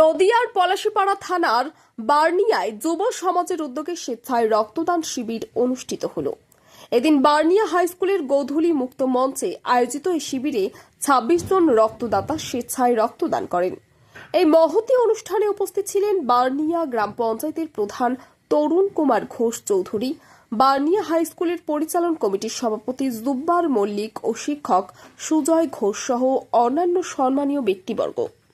নদিয়ার পলাশীপাড়া থানার বার্নিয়ায় যুব সমাজের উদ্যোগে স্বেচ্ছায় রক্তদান শিবির অনুষ্ঠিত হল। এদিন বার্নিয়া হাই স্কুলের গোধূলি মুক্ত মঞ্চে আয়োজিত এই শিবিরে ছাব্বিশ জন রক্তদাতা স্বেচ্ছায় রক্তদান করেন। এই মহতি অনুষ্ঠানে উপস্থিত ছিলেন বার্নিয়া গ্রাম পঞ্চায়েতের প্রধান তরুণ কুমার ঘোষ চৌধুরী, বার্নিয়া হাইস্কুলের পরিচালন কমিটির সভাপতি জুব্বার মল্লিক ও শিক্ষক সুজয় ঘোষ সহ অন্যান্য সম্মানীয় ব্যক্তিবর্গ।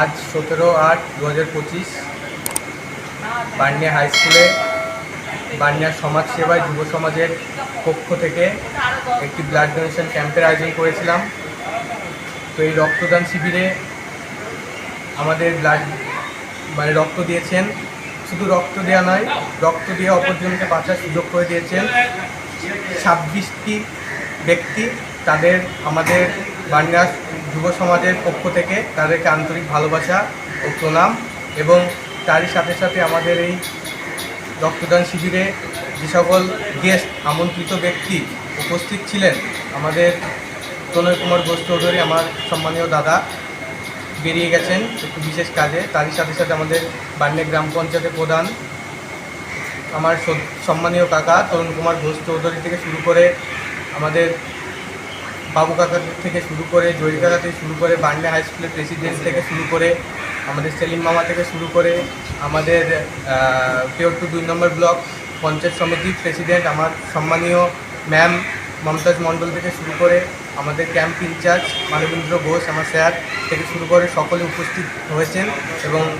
আজ সতেরো আট দু হাজার পঁচিশ, বান্যা হাই স্কুলে বান্যার সমাজ সেবায় যুব সমাজের পক্ষ থেকে একটি ব্লাড ডোনেশন ক্যাম্পের আয়োজন করেছিলাম। তো এই রক্তদান শিবিরে আমাদের ব্লাড মানে রক্ত দিয়েছেন শুধু রক্ত দেওয়া নয়, রক্ত দিয়ে অপরজনকে বাঁচার সুযোগ করে দিয়েছেন। ছাব্বিশটি ব্যক্তি তাদের, আমাদের বাংলা যুব সমাজের পক্ষ থেকে তাদেরকে আন্তরিক ভালোবাসা ও প্রণাম এবং তারই সাথে সাথে আমাদের এই রক্তদান শিবিরে যে সকল গেস্ট আমন্ত্রিত ব্যক্তি উপস্থিত ছিলেন, আমাদের তনয় কুমার ঘোষ চৌধুরী, আমার সম্মানীয় দাদা বেরিয়ে গেছেন একটু বিশেষ কাজে। তারই সাথে সাথে আমাদের বান্নে গ্রাম পঞ্চায়েতের প্রধান, আমার সম্মানীয় কাকা তরুণ কুমার ঘোষ চৌধুরী থেকে শুরু করে আমাদের বাবু কাকা থেকে শুরু করে, জয়ী কাকা থেকে শুরু করে বান্ডা হাই স্কুলের প্রেসিডেন্ট থেকে শুরু করে, আমাদের সেলিম মামা থেকে শুরু করে, আমাদের পিওর টু দুই নম্বর ব্লক পঞ্চায়েত সমিতির প্রেসিডেন্ট আমার সম্মানীয় ম্যাম মমতাজ মণ্ডল থেকে শুরু করে আমাদের ক্যাম্প ইনচার্জ মানবেন্দ্র ঘোষ, আমার স্যার থেকে শুরু করে সকলে উপস্থিত হয়েছেন এবং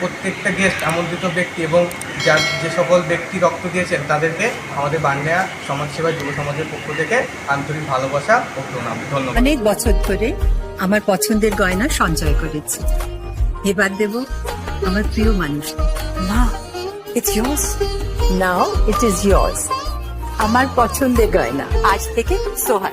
প্রত্যেকটা গেস্ট আমন্ত্রিত ব্যক্তি এবং যার যে সকল ব্যক্তি রক্ত দিয়েছেন তাদেরকে আমাদের বান্যা সমাজসেবা যুব সমাজের পক্ষ থেকে আন্তরিক ভালোবাসা ও প্রণাম। ধন্যবাদ। অনেক বছর ধরে আমার পছন্দের গয়না সঞ্চয় করেছি। এবার দেব আমার প্রিয় মানুষ। মা it's yours. Now it is yours. আমার পছন্দের গয়না। আজ থেকে Sohan